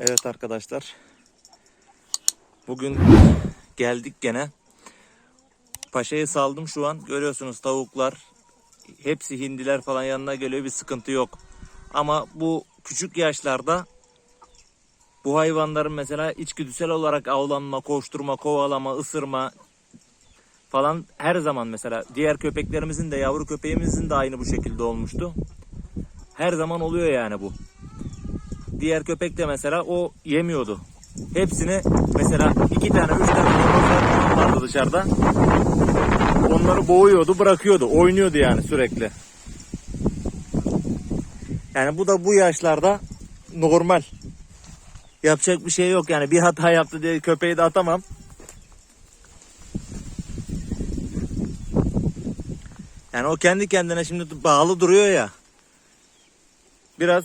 Evet arkadaşlar. Bugün geldik gene. Paşa'yı saldım şu an. Görüyorsunuz tavuklar. Hepsi hindiler falan yanına geliyor. Bir sıkıntı yok. Ama bu küçük yaşlarda bu hayvanların mesela içgüdüsel olarak avlanma, koşturma, kovalama, ısırma falan her zaman mesela diğer köpeklerimizin de yavru köpeğimizin de aynı bu şekilde olmuştu. Her zaman oluyor yani bu. Diğer köpek de mesela o yemiyordu. Hepsini mesela iki tane üç tane vardı dışarıda. Onları boğuyordu bırakıyordu. Oynuyordu yani sürekli. Yani bu da bu yaşlarda normal. Yapacak bir şey yok yani bir hata yaptı diye köpeği de atamam. Yani o kendi kendine şimdi bağlı duruyor ya. Biraz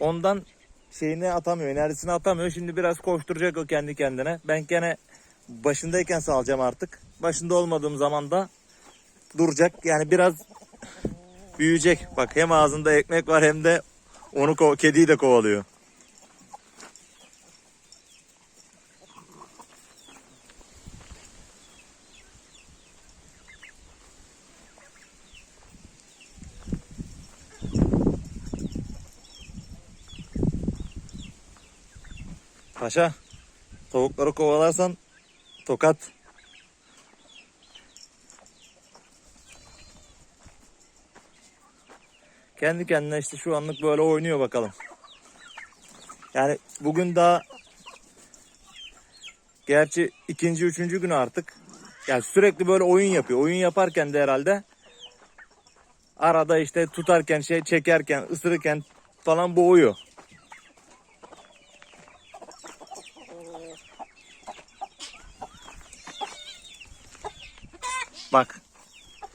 ondan şeyini atamıyor, enerjisini atamıyor. Şimdi biraz koşturacak o kendi kendine. Ben gene başındayken salacağım artık. Başında olmadığım zaman da duracak. Yani biraz büyüyecek. Bak hem ağzında ekmek var hem de onu kediyi de kovalıyor. Paşa, tavukları kovalarsan tokat. Kendi kendine işte şu anlık böyle oynuyor bakalım. Yani bugün daha gerçi ikinci, üçüncü gün artık. Yani sürekli böyle oyun yapıyor. Oyun yaparken de herhalde arada işte tutarken şey çekerken, ısırırken falan boğuyor. Bak.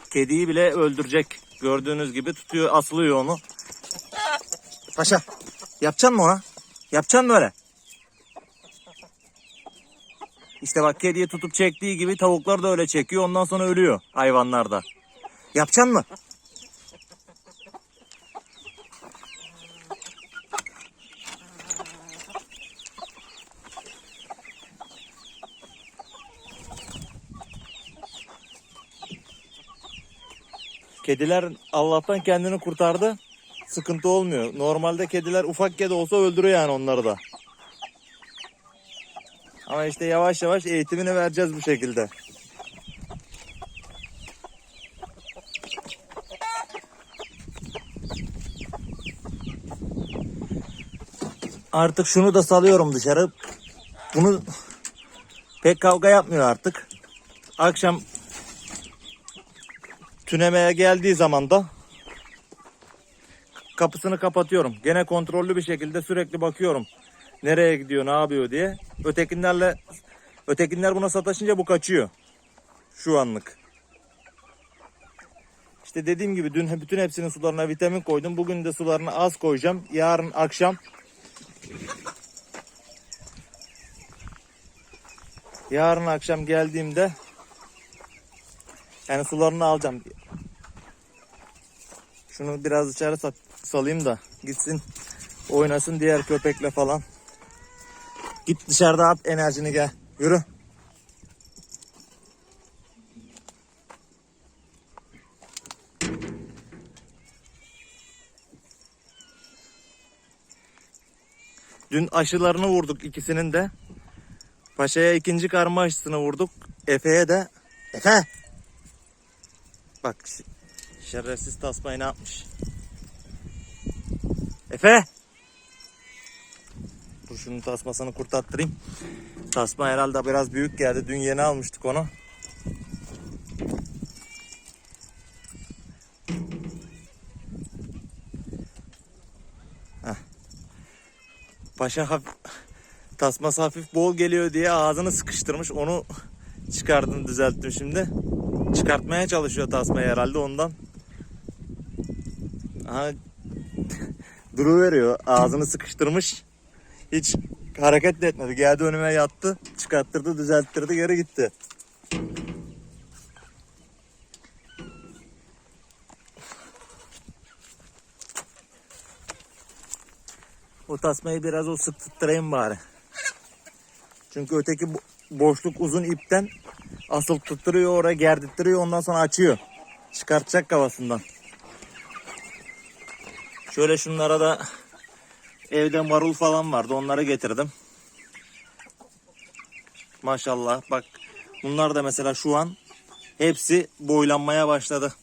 Kediyi bile öldürecek. Gördüğünüz gibi tutuyor, asılıyor onu. Paşa, yapacaksın mı ona? Yapacaksın mı öyle? İşte bak kediyi tutup çektiği gibi tavuklar da öyle çekiyor. Ondan sonra ölüyor hayvanlar da. Yapacaksın mı? Kediler Allah'tan kendini kurtardı. Sıkıntı olmuyor. Normalde kediler ufak kedi olsa öldürüyor yani onları da. Ama işte yavaş yavaş eğitimini vereceğiz bu şekilde. Artık şunu da salıyorum dışarı. Bunu pek kavga yapmıyor artık. Akşam tünemeye geldiği zaman da kapısını kapatıyorum. Gene kontrollü bir şekilde sürekli bakıyorum. Nereye gidiyor, ne yapıyor diye. Ötekinlerle ötekinler buna sataşınca bu kaçıyor. Şu anlık. İşte dediğim gibi dün bütün hepsinin sularına vitamin koydum. Bugün de sularına az koyacağım. Yarın akşam Yarın akşam geldiğimde yani sularını alacağım. Şunu biraz dışarı salayım da gitsin oynasın diğer köpekle falan. Git dışarıda at enerjini gel. Yürü. Dün aşılarını vurduk ikisinin de. Paşa'ya ikinci karma aşısını vurduk. Efe'ye de Efe! Bak şerefsiz tasmayı ne yapmış? Efe! Dur şunun tasmasını kurtattırayım. Tasma herhalde biraz büyük geldi. Dün yeni almıştık onu. Heh. Paşa hafif, tasması hafif bol geliyor diye ağzını sıkıştırmış. Onu çıkardım düzelttim şimdi. Çıkartmaya çalışıyor tasmayı herhalde ondan. Aha, duru veriyor. Ağzını sıkıştırmış. Hiç hareket de etmedi. Geldi önüme yattı. Çıkarttırdı, düzelttirdi, geri gitti. O tasmayı biraz o sık tutturayım bari. Çünkü öteki bo- boşluk uzun ipten asıl tutturuyor oraya gerdirtiyor ondan sonra açıyor. Çıkartacak kafasından. Şöyle şunlara da evde marul falan vardı onları getirdim. Maşallah bak bunlar da mesela şu an hepsi boylanmaya başladı.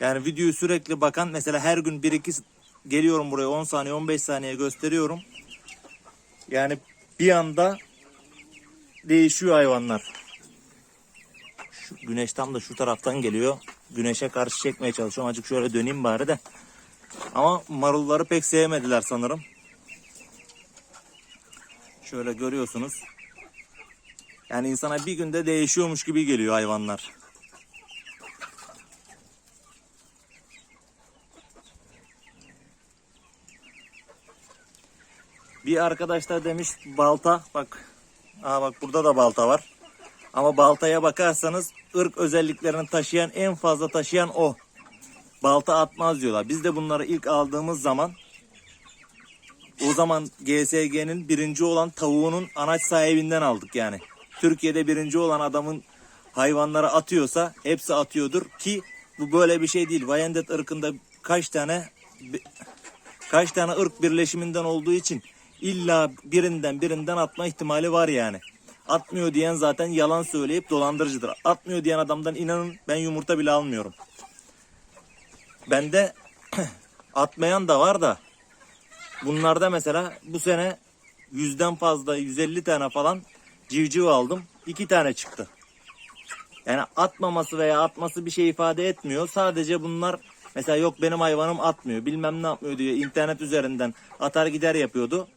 Yani videoyu sürekli bakan mesela her gün 1-2 geliyorum buraya 10 saniye 15 saniye gösteriyorum. Yani bir anda değişiyor hayvanlar. Şu güneş tam da şu taraftan geliyor. Güneşe karşı çekmeye çalışıyorum. Azıcık şöyle döneyim bari de. Ama marulları pek sevmediler sanırım. Şöyle görüyorsunuz. Yani insana bir günde değişiyormuş gibi geliyor hayvanlar. Bir arkadaş da demiş balta bak. Aa bak burada da balta var. Ama baltaya bakarsanız ırk özelliklerini taşıyan en fazla taşıyan o. Balta atmaz diyorlar. Biz de bunları ilk aldığımız zaman o zaman GSG'nin birinci olan tavuğunun anaç sahibinden aldık yani. Türkiye'de birinci olan adamın hayvanlara atıyorsa hepsi atıyordur ki bu böyle bir şey değil. Wyandotte ırkında kaç tane kaç tane ırk birleşiminden olduğu için illa birinden birinden atma ihtimali var yani. Atmıyor diyen zaten yalan söyleyip dolandırıcıdır. Atmıyor diyen adamdan inanın ben yumurta bile almıyorum. Bende atmayan da var da bunlarda mesela bu sene yüzden fazla 150 tane falan civciv aldım. iki tane çıktı. Yani atmaması veya atması bir şey ifade etmiyor. Sadece bunlar mesela yok benim hayvanım atmıyor bilmem ne yapmıyor diyor. internet üzerinden atar gider yapıyordu.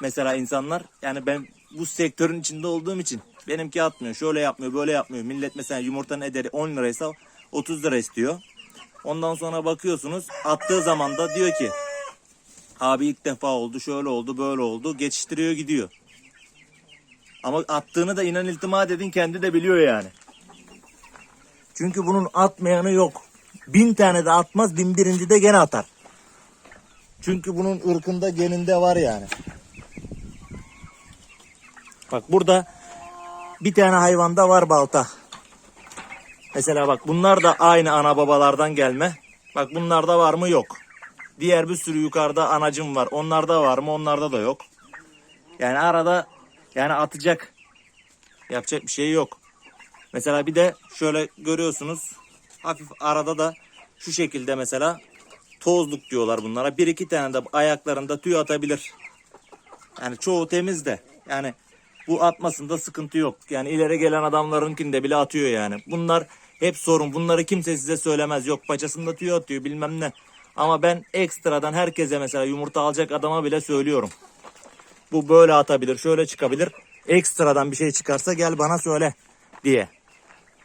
Mesela insanlar yani ben bu sektörün içinde olduğum için benimki atmıyor. Şöyle yapmıyor böyle yapmıyor. Millet mesela yumurtanın ederi 10 liraysa 30 lira istiyor. Ondan sonra bakıyorsunuz attığı zaman da diyor ki abi ilk defa oldu şöyle oldu böyle oldu geçiştiriyor gidiyor. Ama attığını da inan iltimat edin kendi de biliyor yani. Çünkü bunun atmayanı yok. Bin tane de atmaz bin birinci de gene atar. Çünkü bunun ırkında geninde var yani. Bak burada bir tane hayvanda var balta. Mesela bak bunlar da aynı ana babalardan gelme. Bak bunlarda var mı yok. Diğer bir sürü yukarıda anacım var. Onlarda var mı? Onlarda da yok. Yani arada yani atacak. Yapacak bir şey yok. Mesela bir de şöyle görüyorsunuz. Hafif arada da şu şekilde mesela tozluk diyorlar bunlara. Bir iki tane de ayaklarında tüy atabilir. Yani çoğu temiz de. Yani bu atmasında sıkıntı yok. Yani ileri gelen adamlarınkinde bile atıyor yani. Bunlar hep sorun. Bunları kimse size söylemez. Yok paçasında tüy atıyor bilmem ne. Ama ben ekstradan herkese mesela yumurta alacak adama bile söylüyorum. Bu böyle atabilir, şöyle çıkabilir. Ekstradan bir şey çıkarsa gel bana söyle diye.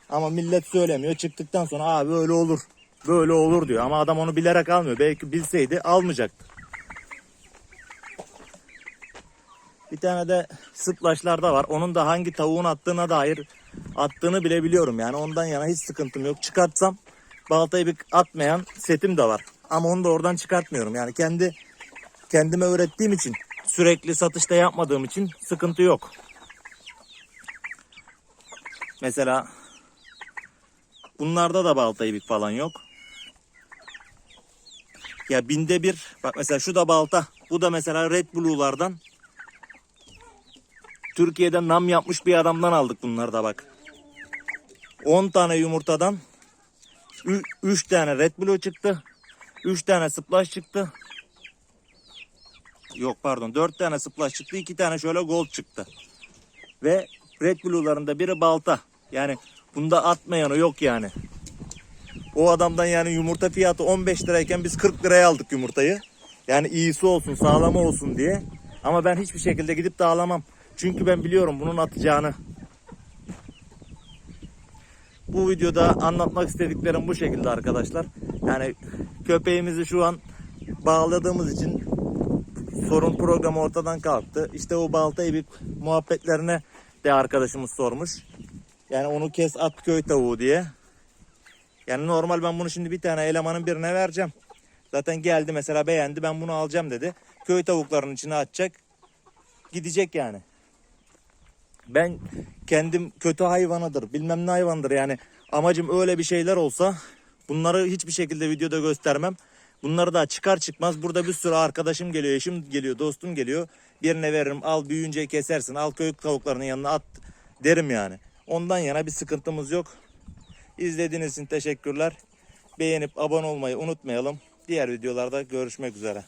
Ama millet söylemiyor. Çıktıktan sonra abi öyle olur. Böyle olur diyor. Ama adam onu bilerek almıyor. Belki bilseydi almayacaktı. Bir tane de sıplaşlar da var. Onun da hangi tavuğun attığına dair attığını bile biliyorum. Yani ondan yana hiç sıkıntım yok. Çıkartsam baltayı bir atmayan setim de var. Ama onu da oradan çıkartmıyorum. Yani kendi kendime öğrettiğim için sürekli satışta yapmadığım için sıkıntı yok. Mesela bunlarda da balta ibik falan yok. Ya binde bir bak mesela şu da balta. Bu da mesela Red Blue'lardan Türkiye'de nam yapmış bir adamdan aldık bunları da bak. 10 tane yumurtadan 3 tane Red Blue çıktı. 3 tane splash çıktı. Yok pardon 4 tane splash çıktı. 2 tane şöyle gold çıktı. Ve Red Blue'ların da biri balta. Yani bunda atmayanı yok yani. O adamdan yani yumurta fiyatı 15 lirayken biz 40 liraya aldık yumurtayı. Yani iyisi olsun, sağlamı olsun diye. Ama ben hiçbir şekilde gidip de alamam. Çünkü ben biliyorum bunun atacağını. Bu videoda anlatmak istediklerim bu şekilde arkadaşlar. Yani köpeğimizi şu an bağladığımız için sorun programı ortadan kalktı. İşte o balta ibik muhabbetlerine de arkadaşımız sormuş. Yani onu kes at köy tavuğu diye. Yani normal ben bunu şimdi bir tane elemanın birine vereceğim. Zaten geldi mesela beğendi ben bunu alacağım dedi. Köy tavuklarının içine atacak. Gidecek yani. Ben kendim kötü hayvanıdır bilmem ne hayvandır yani amacım öyle bir şeyler olsa bunları hiçbir şekilde videoda göstermem. Bunları da çıkar çıkmaz burada bir sürü arkadaşım geliyor, eşim geliyor, dostum geliyor. Birine veririm al büyüyünce kesersin al köy tavuklarının yanına at derim yani. Ondan yana bir sıkıntımız yok. İzlediğiniz için teşekkürler. Beğenip abone olmayı unutmayalım. Diğer videolarda görüşmek üzere.